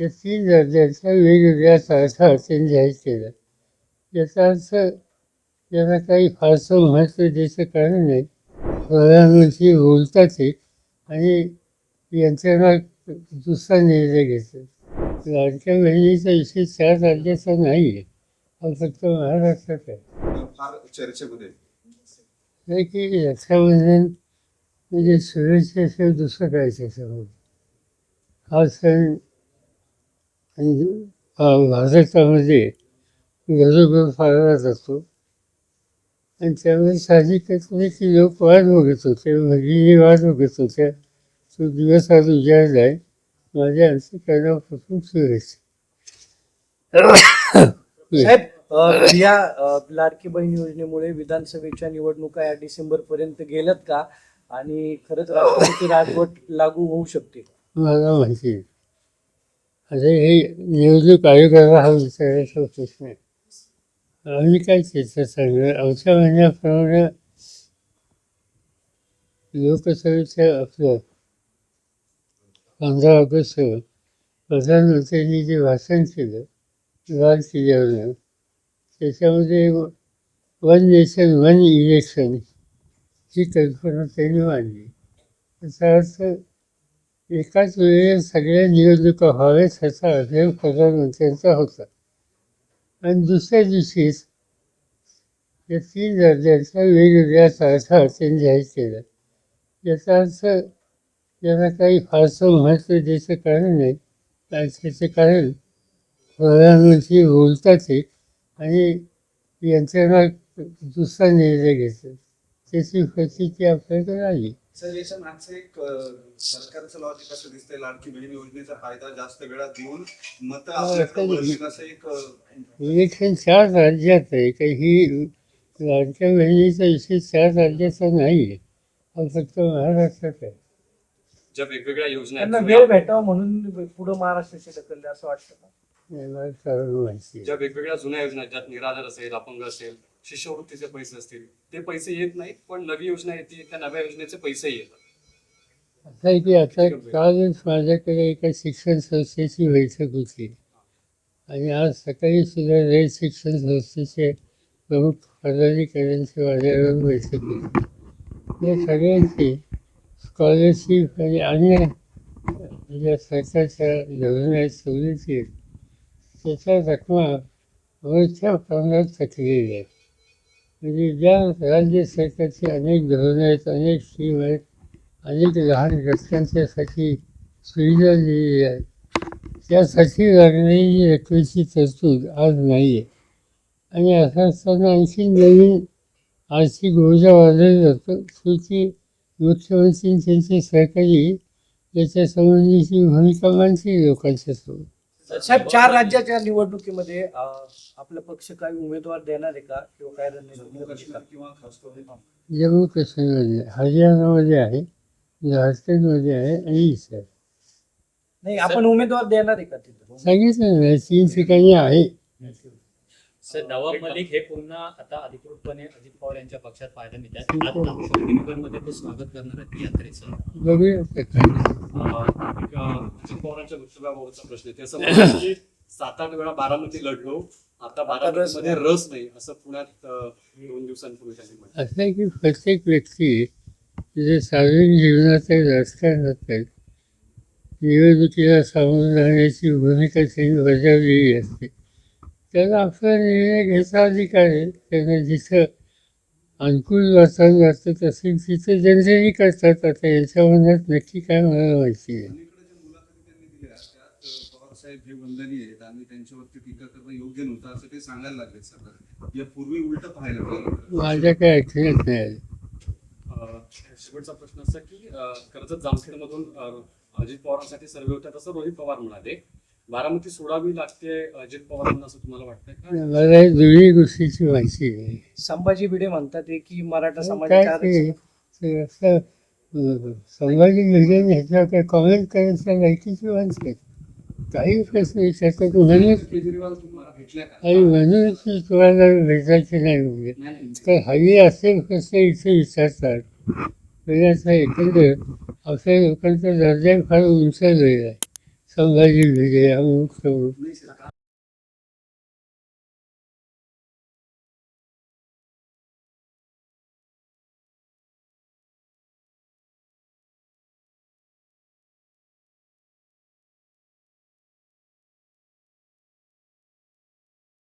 या तीन दर्जाच्या वेगवेगळ्या तारखा त्यांनी जाहीर केल्या. याचा अर्थ याला काही फारसं महत्त्व द्यायचं कारण नाही. प्रधानमंत्री बोलतात आणि यंत्रणा दुसरा निर्णय घेतात लाडक्या बहिणीचा विषय चार राज्याचा नाही आहे हा फक्त महाराष्ट्रात आहे. चर्चेमध्ये. नाही की रक्षाबंधन म्हणजे शुभेच्छाशिवाय दुसरं काय त्याच्यामध्ये हा सण आणि भारतामध्ये घरोघर फाळला जातो आणि त्यामुळे साहजिकच की लोक वाट बघत होते भगिनी वाट बघत होत्या. तो दिवस आज उजाडला आहे. माझ्या अंतकरणापासून शुभेच्छा साहेब अ, या लाडकी बहीण योजनेमुळे विधानसभेच्या निवडणुका या डिसेंबर पर्यंत गेल्यात का? आणि खरंच राष्ट्रपती राजवट लागू होऊ शकते. मला माहिती आहे. आता हे निवडणूक आयोगाला हा विचारायचा प्रश्न आहे. आम्ही काय त्याचं सांगणार आमच्या म्हणण्याप्रमाणे लोकसभेचं आपलं पंधरा ऑगस्ट प्रधानमंत्र्यांनी जे भाषण केलं लाल किल्ल्यावर त्याच्यामध्ये वन नेशन वन इलेक्शन ही कल्पना त्यांनी मांडली. त्याचा अर्थ एकाच वेळेस सगळ्या निवडणुका व्हावेत ह्याचा आग्रह प्रधानमंत्र्यांचा होता. आणि दुसऱ्या दिवशीच या तीन राज्यांचा वेगवेगळ्या तारखा त्यांनी जाहीर केल्या याचा अर्थ याला काही फारसं महत्त्व द्यायचं कारण नाही. आणि त्याचं कारण प्रधानमंत्री बोलतात ते आणि यंत्रणा दुसरा निर्णय घेतात. त्याची प्रतिक्रिया आपल्याकडे आली. सर याच्या मागचं एक सरकारचं लॉजिक असं दिसतंय लाडकी बहीण योजनेचा फायदा जास्त वेळा देऊन मत असं एक इलेक्शन चार राज्यात आहे काही ही लाडक्या बहिणीचा विषय चार राज्याचा नाही आहे. हा फक्त महाराष्ट्रात आहे. ज्या वेगवेगळ्या योजना त्यांना वेळ भेटावा म्हणून पुढे महाराष्ट्राचे ढकलले असं वाटतं का? ज्या वेगवेगळ्या जुन्या योजना आहेत, ज्यात निराधार असेल अपंग असेल शिष्यवृत्तीचे पैसे असतील ते पैसे येत नाहीत पण नवी योजना येते त्या नव्या योजनेचे पैसे येतात. असं आहे की आता कालच माझ्याकडे एका शिक्षण संस्थेची बैठक होती. आणि आज सकाळी सुद्धा रयत शिक्षण संस्थेचे प्रमुख पदाधिकाऱ्यांची माझ्यावर बैठक होती. या सगळ्यांची स्कॉलरशिप आणि अन्य ज्या सरकारच्या योजना आहेत सवलती आहेत. त्याच्या रकमा वरच्या प्रमाणात थकलेली आहेत म्हणजे ज्या राज्य सरकारची अनेक धोरणं आहेत अनेक स्कीम आहेत अनेक लहान घटकांच्यासाठी सुविधा दिलेली आहे त्यासाठी लागणारी रकमेची तरतूद आज नाही आहे आणि असं असताना आणखी नवीन आर्थिक ऊर्जा वाढवली जातो शेवटी मुख्यमंत्री त्यांचे सहकारी याच्या संबंधीची भूमिका मानते लोकांच्या सोबत साहेब चार राज्याच्या निवडणुकीमध्ये आपला पक्ष काही उमेदवार देणार आहे का किंवा काय रणनीती जम्मू काश्मीरमध्ये हरियाणामध्ये आहे झारखंडमध्ये आहे आणि इतर नाही आपण उमेदवार देणार आहे का तिथे? सांगितलं ना तीन ठिकाणी आहे. सर नवाब मलिक हे पुन्हा आता अधिकृतपणे अजित पवार यांच्या पक्षात पाहायला मिळतात. आता शक्तीनगरमध्ये ते स्वागत करणार आहेत यात्रेचं अजित पवारांच्या वक्तव्याबाबतचा प्रश्न आहे ते असं सात आठ वेळा बारामती लढलो. आता बारामतीमध्ये रस नाही. असं पुण्यात दोन दिवसांपूर्वी त्यांनी असं आहे की प्रत्येक व्यक्ती जे सार्वजनिक जीवनात आहे राजकारणात आहे निवडणुकीला सामोरं राहण्याची भूमिका त्यांनी बजावलेली असते. त्याला आपला निर्णय घ्यायचा अधिकार आहे. त्यांना जिथं अनुकूल वातावरण वाटत असेल तिथं जनतेने करतात. आता यांच्या मनात नक्की काय मला माहिती आहे अलीकडे ज्या मुलाखती त्यांनी दिल्या त्यात अं, पवार साहेब हे वंदनीय आहेत आणि त्यांच्यावरती टीका करणं योग्य नव्हतं असं ते सांगायला लागले सर यापूर्वी उलट पाहायला मिळालं. माझ्या काय ऐकण्यात नाही आलं शेवटचा प्रश्न असा की कर्जत जामखेडमधून अजित पवारांसाठी सर्वे होतात असं रोहित पवार म्हणाले. बारामती सोडावी लागते अजित पवारांना असं तुम्हाला वाटतंय का? मला हे दोन्ही गोष्टीची माहिती आहे. संभाजी भिडे म्हणतात की मराठा काय समाजाच्या ते? ते असं अं, संभाजी भिडेने ह्याच्यावर काही कॉमेंट करायच्या लायकीची माणसं आहेत. काही प्रश्न विचारतात म्हणूनच केजरीवाल तुम्हाला भेटल्या का? आणि म्हणूनच मी तुम्हाला भेटायचे नाही म्हणजे नाही, नाही. तर हल्ली असे प्रश्न इथे विचारतात. म्हणजे असं एकंदर आपल्या लोकांचा दर्जा फार उंचावलेला आहे. संभाजी भिडे